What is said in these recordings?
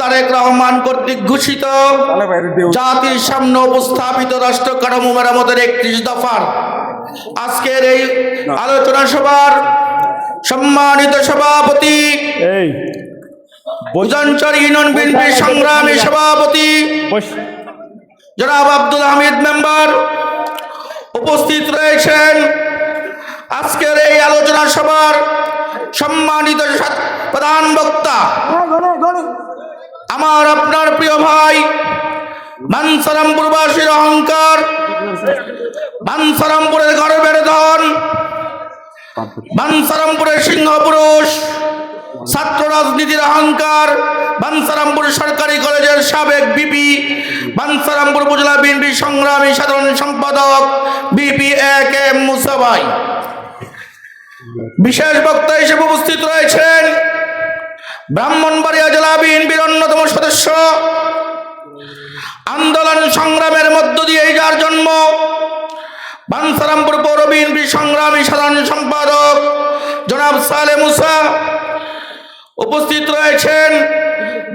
তারেক রহমান কর্তৃক ঘোষিত জাতির সামনে উপস্থাপিত রাষ্ট্র কাঠামো মেরামতের একত্রিশ দফার। আজকের এই আলোচনা সভার সম্মানিত সভাপতি এই উজানচর ইউনিয়ন বিএনপি সংগ্রামী সভাপতি জনাব আব্দুল হামিদ মেম্বার উপস্থিত রয়েছেন। আজকের এই আলোচনা সভার সম্মানিত প্রধান বক্তা আমার আপনার প্রিয় ভাই, বানসারামপুরবাসীর অহংকার, বানসারামপুরের গর্বের ধন বানসারামপুরের সিংহ পুরুষ ছাত্র রাজনীতির অহংকার, বানসারামপুর সরকারি কলেজের সাবেক বিপি, বানসারামপুর উপজেলা বিএনপি সংগ্রামী সাধারণ সম্পাদক বিপি এক এম মুসাভাই বিশেষ বক্তা হিসেবে উপস্থিত রয়েছেন ব্রাহ্মণবাড়িয়া জেলা বিএনপির অন্যতম সদস্য। আন্দোলন সংগ্রামের মধ্য দিয়ে যার জন্ম বানসারামপুর পৌর বিএনপি সংগ্রামী সাধারণ সম্পাদক জনাব সালে মুসা। উপস্থিত রয়েছেন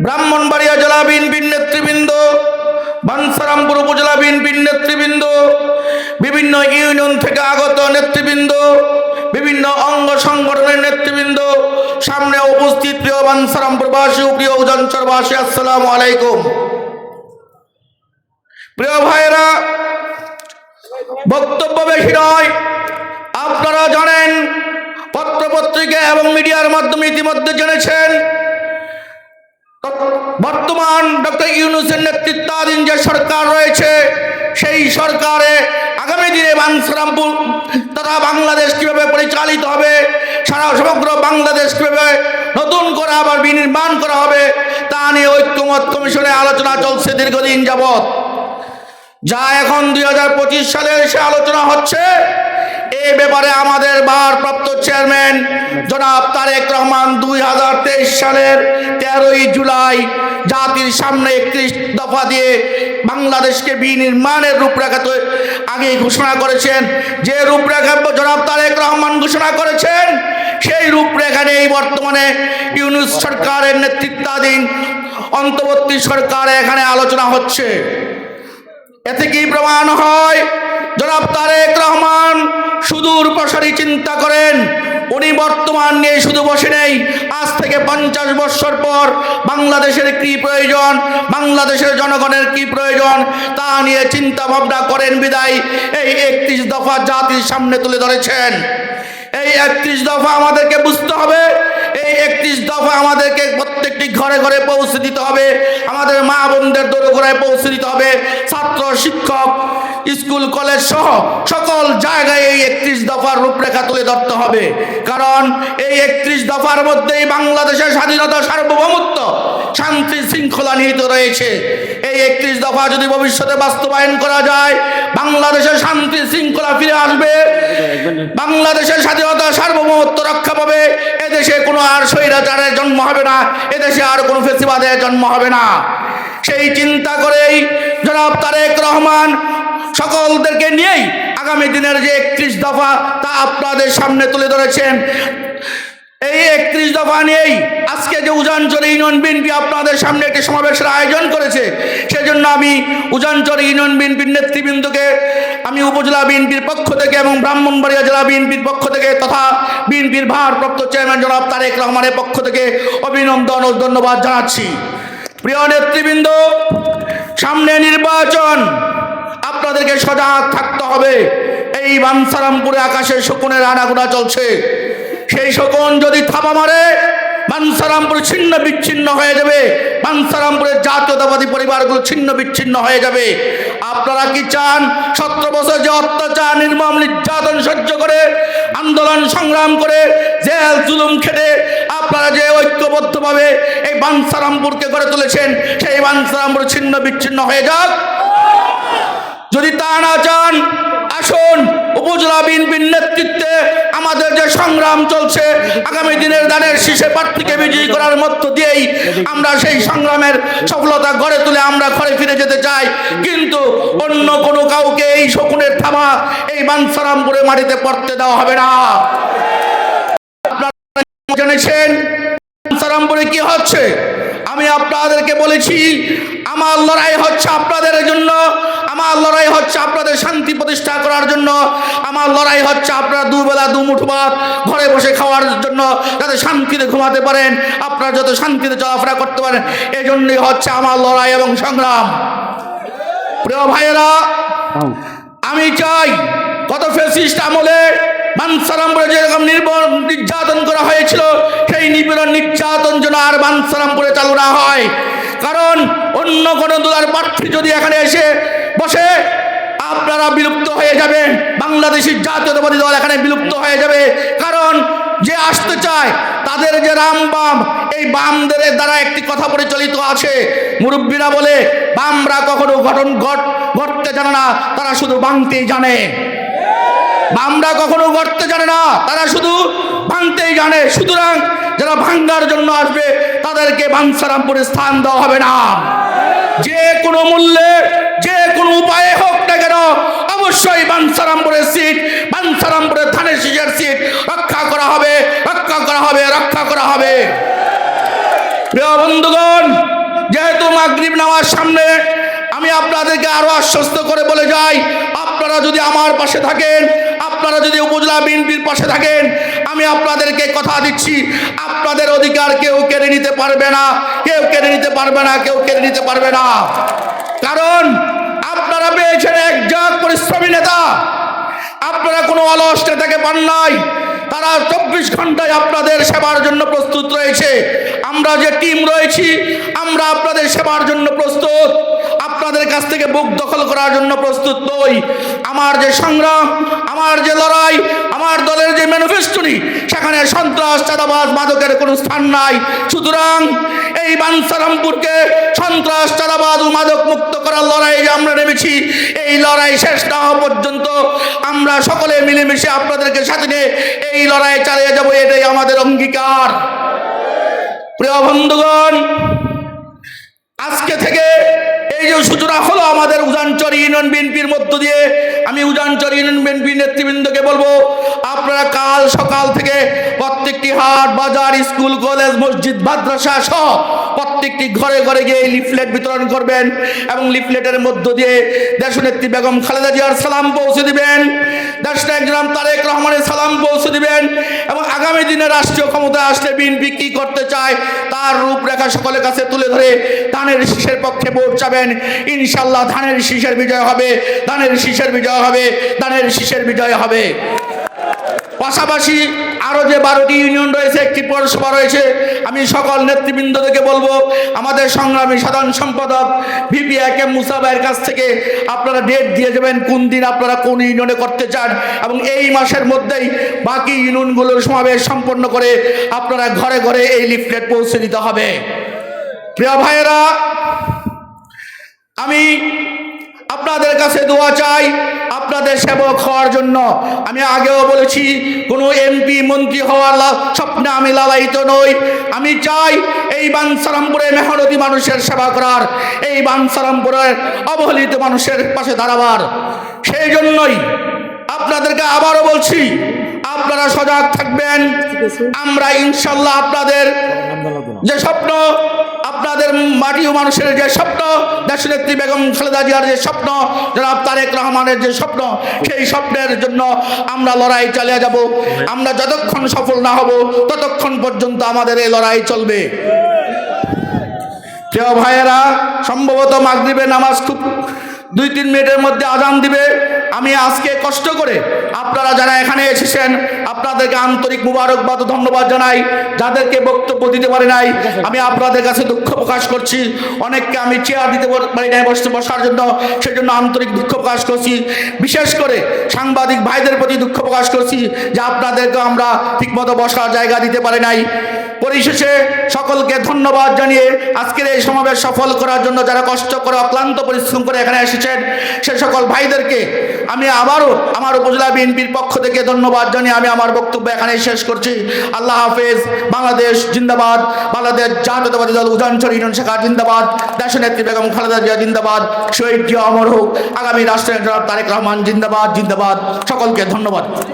ব্রাহ্মণবাড়িয়া জেলা বিএনপির নেতৃবৃন্দ, বানসারামপুর উপজেলা বিএনপির নেতৃবৃন্দ, বিভিন্ন ইউনিয়ন থেকে আগত নেতৃবৃন্দ বিভিন্ন অঙ্গ সংগঠনের নেতৃবৃন্দ, সামনে উপস্থিত প্রিয় বানসারামপুরবাসী ও প্রিয় উজানচরবাসী, আসসালামু আলাইকুম। প্রিয় ভাইরা বক্তব্য বেশি নয়, আপনারা জানেন, পত্রপত্রিকা এবং মিডিয়ার মাধ্যমে ইতিমধ্যে জেনেছেন, বর্তমান ডক্টর ইউনুসের নেতৃত্বাধীন যে সরকার রয়েছে, সেই সরকারে আগামী দিনে বাংসারামপুর তথা বাংলাদেশ কীভাবে পরিচালিত হবে? সারা সমগ্র বাংলাদেশ কীভাবে নতুন করে আবার বিনির্মাণ করা হবে? তা নিয়ে ঐক্যমত কমিশনে আলোচনা চলছে দীর্ঘদিন যাবৎ। যা এখন দুই হাজার পঁচিশ সালে এসে আলোচনা হচ্ছে ব্যাপারে আমাদের ভারপ্রাপ্ত চেয়ারম্যান জনাব তারেক রহমান দুই হাজার তেইশ সালের তেরোই জুলাই জাতির সামনে একত্রিশ দফা দিয়ে বাংলাদেশকে বিনির্মাণের রূপরেখা তো আগেই ঘোষণা করেছেন। যে রূপরেখা জনাব তারেক রহমান ঘোষণা করেছেন, সেই রূপরেখা নিয়েই বর্তমানে ইউনুস সরকারের নেতৃত্বাধীন অন্তর্বর্তী সরকারে এখানে আলোচনা হচ্ছে। এতে কি প্রমাণ হয়? জনাব তারেক রহমান, সুদূর প্রসারী চিন্তা করেন, উনি বর্তমান নিয়ে শুধু বসে নেই, আজ থেকে পঞ্চাশ বৎসর পর বাংলাদেশের কি প্রয়োজন, বাংলাদেশের জনগণের কি প্রয়োজন, তা নিয়ে চিন্তা ভাবনা করেন বিদায়, এই একত্রিশ দফা জাতির সামনে তুলে ধরেছেন। এই একত্রিশ দফা আমাদেরকে বুঝতে হবে, এই একত্রিশ দফা আমাদেরকে প্রত্যেকটি ঘরে ঘরে পৌঁছে দিতে হবে, আমাদের মা বোনদের দোরগোড়ায় পৌঁছে দিতে হবে, ছাত্র, শিক্ষক স্কুল, কলেজ সহ সকল জায়গায় এই একত্রিশ দফার রূপরেখা তুলে ধরতে হবে। কারণ এই একত্রিশ দফার মধ্যেই বাংলাদেশের স্বাধীনতা সার্বভৌমত্ব শান্তি শৃঙ্খলা নিহিত রয়েছে। এই একত্রিশ দফা যদি ভবিষ্যতে বাস্তবায়ন করা যায়, বাংলাদেশের শান্তি শৃঙ্খলা ফিরে আসবে। বাংলাদেশের স্বাধীনতা সার্বভৌমত্ব রক্ষা পাবে। এদেশে কোনো আর স্বৈরাচারের জন্ম হবে না, এদেশে আর কোনো ফেসিবাদের জন্ম হবে না। সেই চিন্তা করেই জনাব তারেক রহমান সকলদেরকে নিয়েই আগামী দিনের যে একত্রিশ দফা তা আপনাদের সামনে তুলে ধরেছেন। এই একত্রিশ দফা নিয়েই আজকে যে উজানচর ইউনিয়ন বিএনপি আপনাদের সামনে একটি সমাবেশের আয়োজন করেছে, সেজন্য আমি উজানচর ইউনিয়ন বিএনপির নেতৃবৃন্দকে, আমি উপজেলা বিএনপির পক্ষ থেকে এবং ব্রাহ্মণবাড়িয়া জেলা বিএনপির পক্ষ থেকে তথা বিএনপির ভারপ্রাপ্ত চেয়ারম্যান জনাব তারেক রহমানের পক্ষ থেকে অভিনন্দন ও ধন্যবাদ জানাচ্ছি। প্রিয় নেতৃবৃন্দ, সামনে নির্বাচন। আপনাদেরকে সজাগ থাকতে হবে। এই বানসারামপুরে আকাশে শকুনের আনাগোনা চলছে। সেই শকুন যদি থাপা মারে বানসারামপুর ছিন্ন বিচ্ছিন্ন হয়ে যাবে। বানসারামপুরের জাতীয়তাবাদী পরিবারগুলো ছিন্ন বিচ্ছিন্ন হয়ে যাবে। আপনারা কি চান? সতেরো বছর যে অত্যাচার, নির্মম নির্যাতন সহ্য করে, আন্দোলন সংগ্রাম করে, জেল, জুলুম খেটে আপনারা যে ঐক্যবদ্ধভাবে এই বানসারামপুরকে গড়ে তুলেছেন, সেই বানসারামপুর ছিন্ন বিচ্ছিন্ন হয়ে যাক। যদি তা না চান, আসুন, উপজেলা বিএনপির নেতৃত্বে আমাদের যে সংগ্রাম চলছে, আগামী দিনের দানের শীষে প্রার্থীকে বিজয়ী করার মধ্য দিয়েই আমরা সেই সংগ্রামের সফলতা গড়ে তুলে আমরা ঘরে ফিরে যেতে চাই। কিন্তু অন্য কোনো কাউকে এই শকুনের থামা এই বানসারামপুরে মাটিতে পড়তে দেওয়া হবে না। আপনারা জেনেছেন, বানসারামপুরে কি হচ্ছে? আমি আপনাদেরকে বলেছি আমার লড়াই হচ্ছে আপনাদের জন্য আমার লড়াই হচ্ছে আপনাদের শান্তি প্রতিষ্ঠা করার জন্য আমার লড়াই হচ্ছে আপনারা দুবেলা দুমুঠো ভাত ঘরে বসে খাওয়ার জন্য যাতে শান্তিতে ঘুমাতে পারেন আপনারা যত শান্তিতে চলাফেরা করতে পারেন এই জন্যই হচ্ছে আমার লড়াই এবং সংগ্রাম। প্রিয় ভাইয়েরা আমি চাই কত ফেসিস্ট আমলে বানসারামপুরে যেরকম নির্যাতন করা হয়েছিল সেই নিপীড়ন, নির্যাতন যেন আর বানসারামপুরে চালু না হয়। কারণ অন্য কোনো দোলার প্রার্থী যদি এখানে এসে বসে, আপনারা বিলুপ্ত হয়ে যাবেন। বাংলাদেশের জাতীয়তাবাদী দল এখানে বিলুপ্ত হয়ে যাবে। কারণ যে আসতে চায়, তাদের যে রাম বাম, এই বামদের দ্বারা একটি কথা পরিচালিত আছে। মুরব্বীরা বলে, বামরা কখনো ঘটন ঘট, ঘটতে জানে না, তারা শুধু বাংতেই জানে। বামরা কখনো ঘটতে জানে না, তারা শুধু ভাঙতেই জানে। সুতরাং যারা ভাঙ্গার জন্য আসবে, তাদেরকে বাঞ্ছারামপুরে স্থান দেওয়া হবে না। যে কোনো মূল্যে, যে কোনো উপায়ে হোক না কেন, অবশ্যই বাঞ্ছারামপুরের সিট বাঞ্ছারামপুরের ধানের শীষের সিট রক্ষা করা হবে, রক্ষা করা হবে, রক্ষা করা হবে। প্রিয় বন্ধুগণ, যেহেতু মাগরিব নামার সামনে, আমি আপনাদেরকে আরও আশ্বস্ত করে বলে যাই, আপনারা যদি আমার পাশে থাকেন, আপনারা যদি উপজেলা বিএনপির পাশে থাকেন আমি আপনাদেরকে কথা দিচ্ছি। আপনাদের অধিকার কেউ কেড়ে নিতে পারবে না। কেউ কেড়ে নিতে পারবে না, কেউ কেড়ে নিতে পারবে না। কারণ আপনারা পেয়েছেন একজন পরিশ্রমী নেতা। আপনারা কোনো অলস নেতাকে পান নাই। তারা চব্বিশ ঘন্টায় আপনাদের সেবার জন্য প্রস্তুত রয়েছে। আমরা যে টিম রয়েছি, আমরা আপনাদের সেবার জন্য প্রস্তুত। আপনাদের কাছ থেকে বুক দখল করার জন্য প্রস্তুত নই। আমার যে সংগ্রাম, আমার যে লড়াই, আমার দলের যে ম্যানিফেস্টোনি, সেখানে সন্ত্রাস, চাঁদাবাজ, মাদকের কোনো স্থান নাই। সুতরাং এই বানসারামপুরকে সন্ত্রাস চাঁদাবাদ ও মাদক মুক্ত করার লড়াই যে আমরা নেমেছি, এই লড়াই শেষ না হওয়া পর্যন্ত আমরা সকলে মিলেমিশে আপনাদেরকে সাথে নিয়ে এই লড়াই চালিয়ে যাব, এটাই আমাদের অঙ্গীকার। প্রিয় বন্ধুগণ, আজকে থেকে এই যে সূচনা হলো আমাদের উজানচর ইউনিয়ন বিএনপির মধ্য দিয়ে, আমি উজানচর ইউনিয়ন বিএনপির নেতৃবৃন্দকে বলব, আপনারা কাল সকাল থেকে হাট বাজার, স্কুল, কলেজ, মসজিদ, মাদ্রাসা সহ প্রত্যেকটি ঘরে ঘরে গিয়ে লিফলেট বিতরণ করবেন এবং লিফলেটের মধ্য দিয়ে দেশনেত্রী বেগম খালেদা জিয়ার সালাম পৌঁছে দিবেন দেশনায়ক জনাব তারেক রহমানের সালাম পৌঁছে দিবেন এবং আগামী দিনে রাষ্ট্রীয় ক্ষমতায় আসলে বিএনপি কি করতে চায় তার রূপরেখা সকলের কাছে তুলে ধরে ধানের শীষের পক্ষে ভোট চাবেন। ইনশাল্লাহ ধানের শীষের বিজয় হবে, ধানের শীষের বিজয় হবে, ধানের শীষের বিজয় হবে। পাশাপাশি আরও যে বারোটি ইউনিয়ন রয়েছে, একটি পৌরসভা রয়েছে, আমি সকল নেতৃবৃন্দদেরকে বলব, আমাদের সংগ্রামী সাধারণ সম্পাদক ভিপি এ কে মুসাবাইয়ের কাছ থেকে আপনারা ডেট দিয়ে যাবেন, কোন দিন আপনারা কোন ইউনিয়নে করতে চান এবং এই মাসের মধ্যেই বাকি ইউনিয়নগুলোর সমাবেশ সম্পন্ন করে আপনারা ঘরে ঘরে এই লিফলেট পৌঁছে দিতে হবে। প্রিয় ভাইয়েরা, আমি আপনাদের কাছে দোয়া চাই, আপনাদের সেবক হওয়ার জন্য। আমি আগেও বলেছি, কোনো এমপি মন্ত্রী হওয়ার স্বপ্নে আমি লালায়িত নই। আমি চাই এই বানসারামপুরে মেহনতি মানুষের সেবা করার, এই বানসারামপুরের অবহেলিত মানুষের পাশে দাঁড়াবার। সেই জন্যই আপনাদেরকে আবারও বলছি, আপনারা সজাগ থাকবেন। আমরা ইনশাল্লাহ আপনাদের যে স্বপ্ন আপনাদের মাটি ও মানুষের যে স্বপ্ন দেশনেত্রী বেগম খালেদা জিয়ার যে স্বপ্ন, জনাব তারেক রহমানের যে স্বপ্ন, সেই স্বপ্নের জন্য আমরা লড়াই চালিয়ে যাব। আমরা যতক্ষণ সফল না হব, ততক্ষণ পর্যন্ত আমাদের এই লড়াই চলবে। প্রিয় ভাইয়েরা, সম্ভবত মাগরিবে নামাজ খুব দুই তিন মিনিটের মধ্যে আজান দিবে। আমি আজকে কষ্ট করে আপনারা যারা এখানে এসেছেন, আপনাদেরকে আন্তরিক মুবারকবাদ ও ধন্যবাদ জানাই। যাদেরকে বক্তব্য দিতে পারি নাই, আমি আপনাদের কাছে দুঃখ প্রকাশ করছি। অনেককে আমি চেয়ার দিতে পারি নাই বসতে বসার জন্য, সেজন্য আন্তরিক দুঃখ প্রকাশ করছি। বিশেষ করে সাংবাদিক ভাইদের প্রতি দুঃখ প্রকাশ করছি যে আপনাদেরকে আমরা ঠিকমতো বসার জায়গা দিতে পারি নাই। পরিশেষে সকলকে ধন্যবাদ জানিয়ে আজকের এই সমাবেশ সফল করার জন্য যারা কষ্ট করে, অক্লান্ত পরিশ্রম করে এখানে এসেছেন, সে সকল ভাইদেরকে আমি আবারও আমার উপজেলা বিএনপির পক্ষ থেকে ধন্যবাদ জানিয়ে আমি আমার বক্তব্য এখানে শেষ করছি। আল্লাহ হাফেজ। বাংলাদেশ জিন্দাবাদ। বাংলাদেশ জাতীয়তাবাদী দল উজানচর ইউনিয়ন শাখা জিন্দাবাদ। দেশনেত্রী বেগম খালেদা জিয়া জিন্দাবাদ। শহীদ জিয়া অমর হোক। আগামী রাষ্ট্রের জনাব তারেক রহমান জিন্দাবাদ। জিন্দাবাদ। সকলকে ধন্যবাদ।